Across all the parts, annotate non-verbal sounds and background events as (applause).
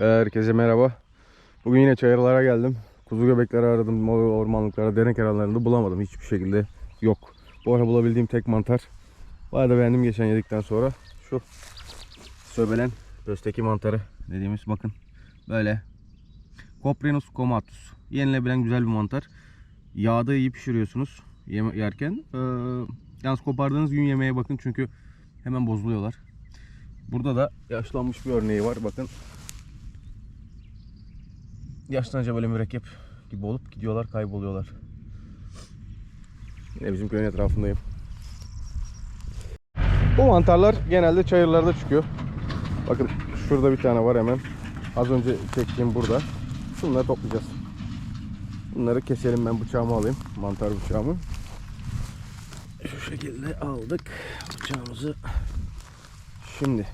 Herkese merhaba. Bugün yine çayırlara geldim. Kuzu göbekleri aradım. Ormanlıklara, dere kenarlarında bulamadım. Hiçbir şekilde yok. Bu ara bulabildiğim tek mantar. Bayağı da beğendim geçen yedikten sonra. Şu söbelen pösteki mantarı dediğimiz bakın. Böyle. Coprinus comatus. Yenilebilen güzel bir mantar. Yağda iyi pişiriyorsunuz yerken. Ee, yalnız kopardığınız gün yemeye bakın çünkü hemen bozuluyorlar. Burada da yaşlanmış bir örneği var. Bakın yaşlanınca böyle mürekkep gibi olup gidiyorlar, kayboluyorlar. Yine bizim köyün etrafındayım. Bu mantarlar genelde çayırlarda çıkıyor. Bakın şurada bir tane var hemen. Az önce çektiğim burada. Şunları toplayacağız. Bunları keselim ben bıçağımı alayım. Mantar bıçağımı. Şu şekilde aldık bıçağımızı. Şimdi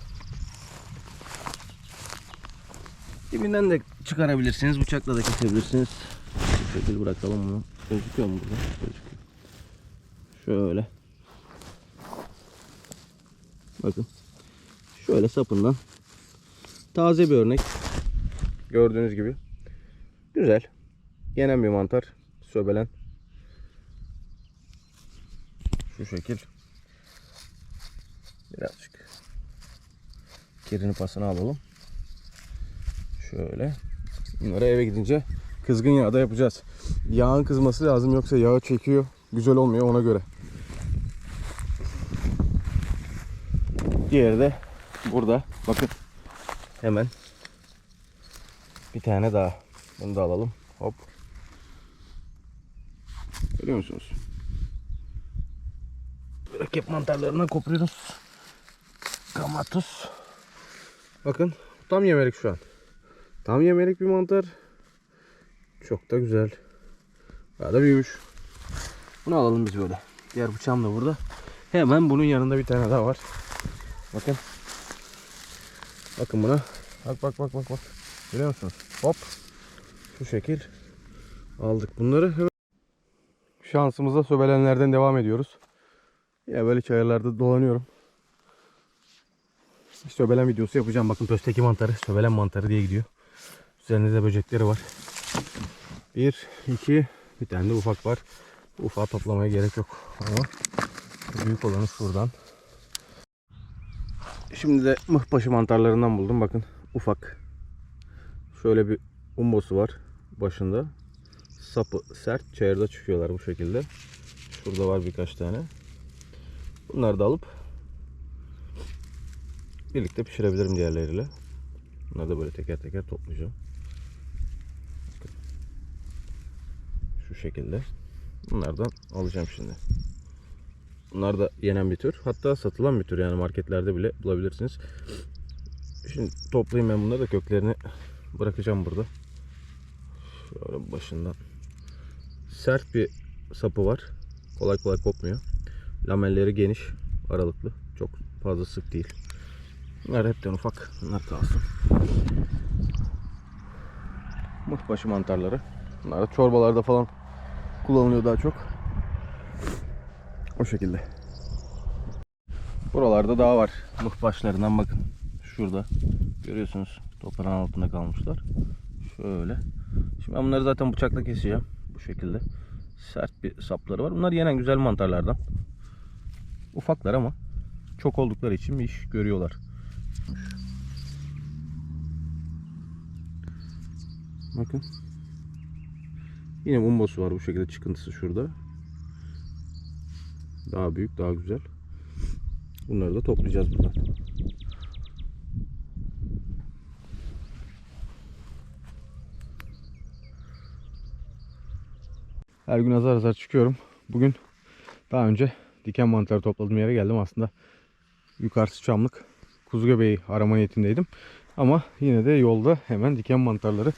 Dibinden de çıkarabilirsiniz. Bıçakla da kesebilirsiniz. Bu bırakalım bunu. Gözüküyor mu burada? Gözüküyor. Şöyle. Bakın. Şöyle sapından. Taze bir örnek. Gördüğünüz gibi. Güzel. Yenen bir mantar. Söbelen. Şu şekil. Birazcık kirini pasını alalım. Şöyle. Bunları eve gidince kızgın yağda yapacağız. Yağın kızması lazım yoksa yağı çekiyor. Güzel olmuyor ona göre. Diğeri de burada. Bakın. Hemen. Bir tane daha. Bunu da alalım. Hop. Görüyor musunuz? Mürekkep mantarlarından kopuyoruz. Kamatus. Bakın tam yemelik şu an. Tam yemelik bir mantar. Çok da güzel. Daha da büyümüş. Bunu alalım biz böyle. Diğer bıçağım da burada. Hemen bunun yanında bir tane daha var. Bakın. Bakın buna. Bak bak bak bak bak. Görüyor musunuz? Hop. Şu şekil. Aldık bunları. Hemen. Şansımıza söbelenlerden devam ediyoruz. Yine böyle çayırlarda dolanıyorum. Söbelen videosu yapacağım. Bakın pösteki mantarı. Söbelen mantarı diye gidiyor. Üzerinde de böcekleri var. Bir, iki, bir tane de ufak var. Ufağı toplamaya gerek yok. Ama büyük olanı şuradan. Şimdi de mıhbaşı mantarlarından buldum. Bakın ufak. Şöyle bir umbosu var başında. Sapı sert. Çayırda çıkıyorlar bu şekilde. Şurada var birkaç tane. Bunları da alıp birlikte pişirebilirim diğerleriyle. Bunları da böyle teker teker toplayacağım. Şekilde. Bunlardan alacağım şimdi. Bunlar da yenen bir tür. Hatta satılan bir tür yani marketlerde bile bulabilirsiniz. Şimdi toplayayım ben bunları da köklerini bırakacağım burada. Şöyle başından. Sert bir sapı var. Kolay kolay kopmuyor. Lamelleri geniş, aralıklı. Çok fazla sık değil. Bunlar hepten ufak. Bunlar kalsın. Mıhbaşı mantarları. Bunlar da çorbalarda falan kullanılıyor daha çok. O şekilde. Buralarda daha var. Mıhbaşlarından bakın. Şurada. Görüyorsunuz. Toprağın altında kalmışlar. Şöyle. Şimdi ben bunları zaten bıçakla keseceğim. Bu şekilde. Sert bir sapları var. Bunlar yenen güzel mantarlardan. Ufaklar ama çok oldukları için iş görüyorlar. Bakın. Yine umbosu var bu şekilde çıkıntısı şurada. Daha büyük, daha güzel. Bunları da toplayacağız buradan. Her gün azar azar çıkıyorum. Bugün daha önce diken mantarı topladığım yere geldim. Aslında yukarısı çamlık. Kuzu göbeği arama niyetindeydim. Ama yine de yolda hemen diken mantarları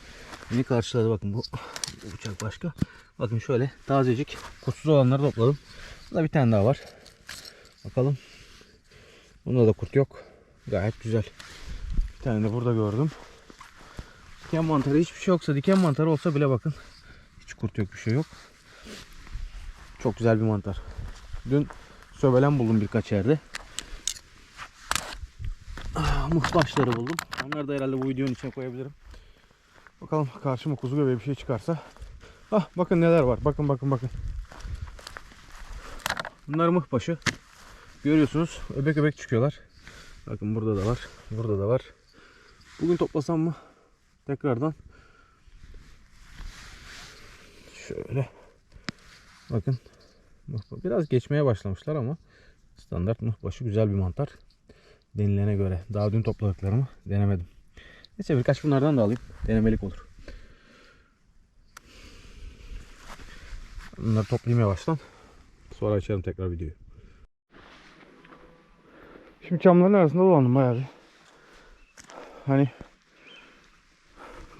beni karşıladı. Bakın bu, bu bıçak başka. Bakın şöyle tazecik kutsuz olanları topladım. Burada bir tane daha var. Bakalım. Bunda da kurt yok. Gayet güzel. Bir tane de burada gördüm. Diken mantarı hiçbir şey yoksa diken mantarı olsa bile bakın. Hiç kurt yok bir şey yok. Çok güzel bir mantar. Dün söbelen buldum birkaç yerde. Ah, muh taşları buldum. Onları da herhalde bu videonun içine koyabilirim. Bakalım karşıma kuzu göbeği bir şey çıkarsa. Ah bakın neler var. Bakın bakın bakın. Bunlar mıh başı. Görüyorsunuz öbek öbek çıkıyorlar. Bakın burada da var. Burada da var. Bugün toplasam mı? Tekrardan. Şöyle. Bakın. Biraz geçmeye başlamışlar ama standart mıhbaşı güzel bir mantar. Denilene göre. Daha dün topladıklarımı denemedim. Neyse birkaç bunlardan da alayım. Denemelik olur. Bunları toplayayım yavaştan. Sonra açarım tekrar videoyu. Şimdi çamların arasında dolandım bayağı bir. Hani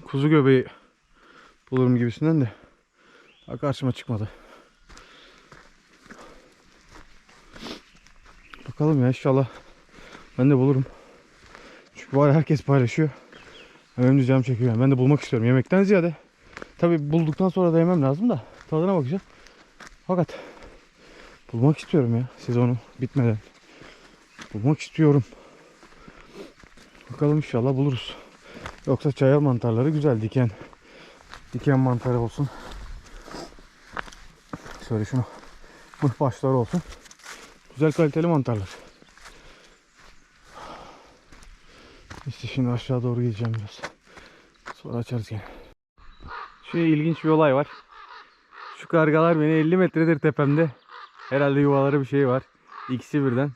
kuzu göbeği bulurum gibisinden de karşıma çıkmadı. Bakalım ya inşallah ben de bulurum. Çünkü var herkes paylaşıyor. Benim de canım çekiyor. Ben de bulmak istiyorum yemekten ziyade. Tabi bulduktan sonra da yemem lazım da tadına bakacağım. Fakat bulmak istiyorum ya sezonu bitmeden. Bulmak istiyorum. Bakalım inşallah buluruz. Yoksa çayal mantarları güzel diken. Diken mantarı olsun. Şöyle şunu mıh başları olsun. Güzel kaliteli mantarlar. İşte şimdi aşağı doğru gideceğim biraz. Sonra açarız gene. Şey ilginç bir olay var. Kargalar beni 50 metredir tepemde. Herhalde yuvaları bir şey var. İkisi birden.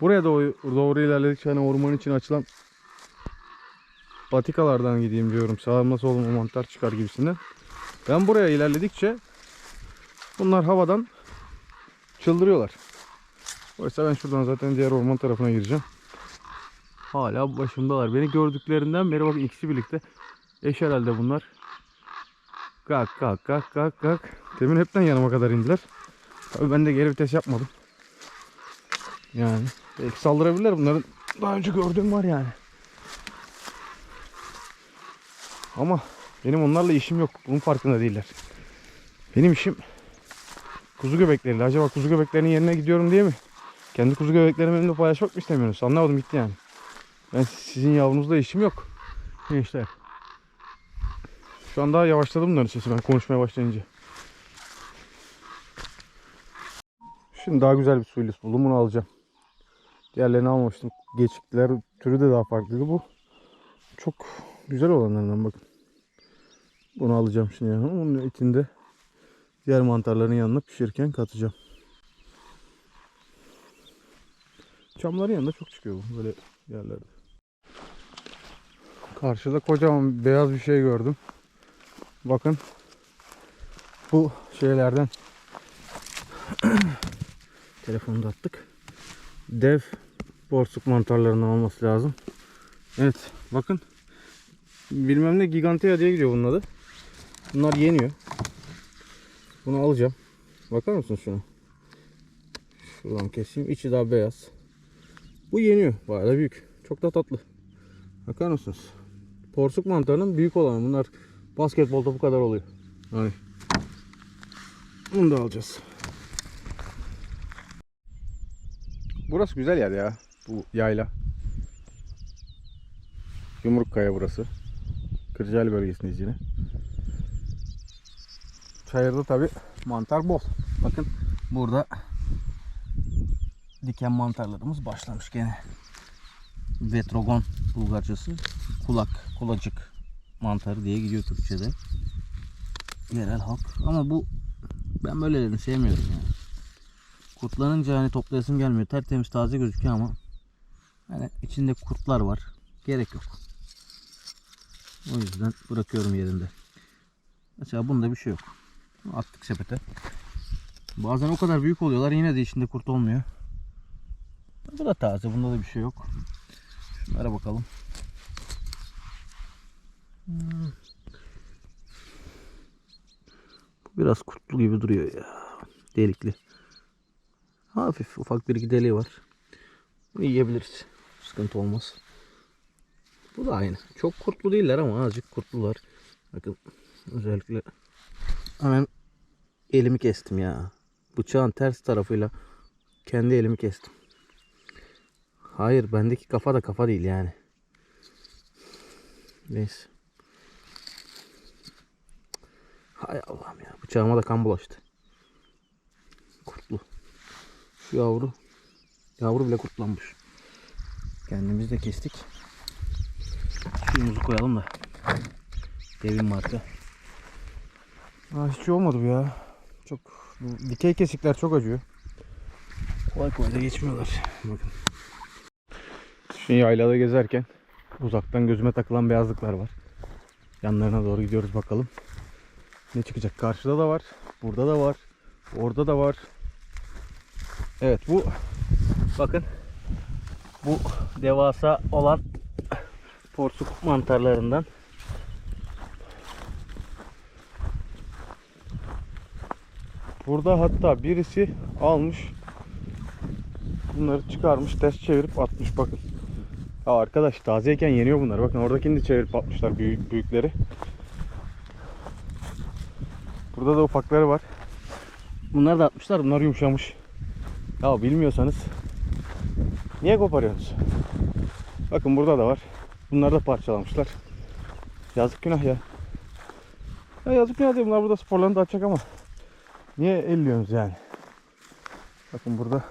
Buraya doğru, doğru ilerledikçe hani ormanın için açılan patikalardan gideyim diyorum. Sağıma soluma mantar çıkar gibisinden. Ben buraya ilerledikçe bunlar havadan çıldırıyorlar. Oysa ben şuradan zaten diğer orman tarafına gireceğim. Hala başımdalar. Beni gördüklerinden beri bakın ikisi birlikte. Eş herhalde bunlar. Kalk kalk kalk kalk kalk. Demin hepten yanıma kadar indiler. Tabii ben de geri vites yapmadım. Yani belki saldırabilirler bunların. Daha önce gördüğüm var yani. Ama benim onlarla işim yok. Bunun farkında değiller. Benim işim kuzu göbekleriyle. Acaba kuzu göbeklerinin yerine gidiyorum diye mi? Kendi kuzu göbeklerimi benimle paylaşmak mı istemiyorsunuz? Anlamadım gitti yani. Ben sizin yavrunuzla işim yok. Gençler. Şu an daha yavaşladım bunların sesi ben konuşmaya başlayınca. Şimdi daha güzel bir suylis buldum. Bunu alacağım. Diğerlerini almamıştım. Geçikler türü de daha farklıydı. Bu çok güzel olanlardan bakın. Bunu alacağım şimdi yanıma. Onun içinde diğer mantarların yanına pişirirken katacağım. Çamların yanında çok çıkıyor bu böyle yerlerde. Karşıda kocaman beyaz bir şey gördüm. Bakın. Bu şeylerden (clears throat) telefonu da attık. Dev borsuk mantarlarından olması lazım. Evet bakın. Bilmem ne gigantea diye gidiyor bunun adı. Bunlar yeniyor. Bunu alacağım. Bakar mısın şuna? Şuradan keseyim. İçi daha beyaz. Bu yeniyor. Bayağı büyük. Çok da tatlı. Bakar mısınız? Porsuk mantarının büyük olanı. Bunlar basketbol topu kadar oluyor. Hani. Bunu da alacağız. Burası güzel yer ya. Bu yayla. Yumruk Kaya burası. Kırcaali bölgesindeyiz yine. Çayırda tabi mantar bol. Bakın burada diken mantarlarımız başlamış gene. Vetrogon Bulgarcası. Kulak, kulacık mantarı diye gidiyor Türkçe'de. Yerel halk. Ama bu ben böylelerini sevmiyorum yani. Kurtlanınca hani toplayasım gelmiyor. Tertemiz taze gözüküyor ama hani içinde kurtlar var. Gerek yok. O yüzden bırakıyorum yerinde. Mesela bunda bir şey yok. Attık sepete. Bazen o kadar büyük oluyorlar yine de içinde kurt olmuyor. Bu da taze. Bunda da bir şey yok. Şunlara bakalım. Hmm. Biraz kurtlu gibi duruyor ya. Delikli. Hafif ufak bir deliği var. Bunu yiyebiliriz. Sıkıntı olmaz. Bu da aynı. Çok kurtlu değiller ama azıcık kurtlular. Bakın özellikle hemen elimi kestim ya. Bıçağın ters tarafıyla kendi elimi kestim. Hayır bendeki kafa da kafa değil yani. Neyse. Hay Allah'ım ya. Bıçağıma da kan bulaştı. Kurtlu. Şu yavru. Yavru bile kurtlanmış. Kendimiz de kestik. Suyumuzu koyalım da. Devin marka. Aa, hiç iyi olmadı bu ya. Çok bu dikey kesikler çok acıyor. Kolay kolay da geçmiyorlar. Bakın. Şimdi yaylada gezerken uzaktan gözüme takılan beyazlıklar var. Yanlarına doğru gidiyoruz bakalım. Ne çıkacak? Karşıda da var. Burada da var. Orada da var. Evet bu bakın bu devasa olan porsuk mantarlarından Burada hatta birisi almış bunları çıkarmış ters çevirip atmış bakın. Ya arkadaş tazeyken yeniyor bunlar. Bakın oradakini de çevirip atmışlar büyük, büyükleri. Burada da ufakları var. Bunları da atmışlar. Bunlar yumuşamış. Ya bilmiyorsanız niye koparıyorsunuz? Bakın burada da var. Bunları da parçalamışlar. Yazık günah ya. Ya yazık günah değil. Bunlar burada sporlarını da açacak ama niye elliyorsunuz yani? Bakın burada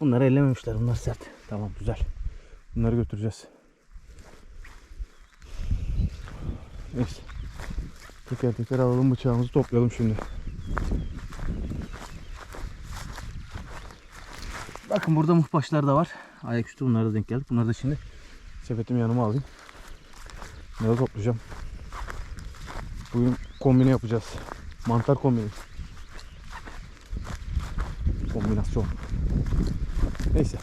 bunları ellememişler. Bunlar sert. Tamam güzel. Bunları götüreceğiz. Neyse. Teker teker alalım bıçağımızı toplayalım şimdi. Bakın burada muhbaşlar da var. Ayaküstü bunlara da denk geldik. Bunları da şimdi sepetimi yanıma alayım. Bunları toplayacağım. Bugün kombine yapacağız. Mantar kombini. Kombinasyon. Neyse.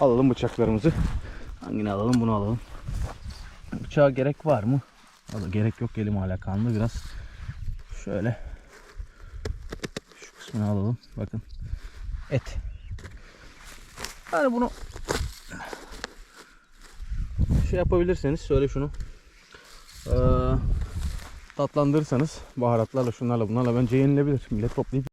Alalım bıçaklarımızı. Hangini alalım? Bunu alalım. Bıçağa gerek var mı? Valla gerek yok. Elim hala kanlı biraz. Şöyle. Şu kısmını alalım. Bakın. Et. Yani bunu şey yapabilirseniz söyle şunu. Ee, tatlandırırsanız baharatlarla şunlarla bunlarla bence yenilebilir. Millet toplayıp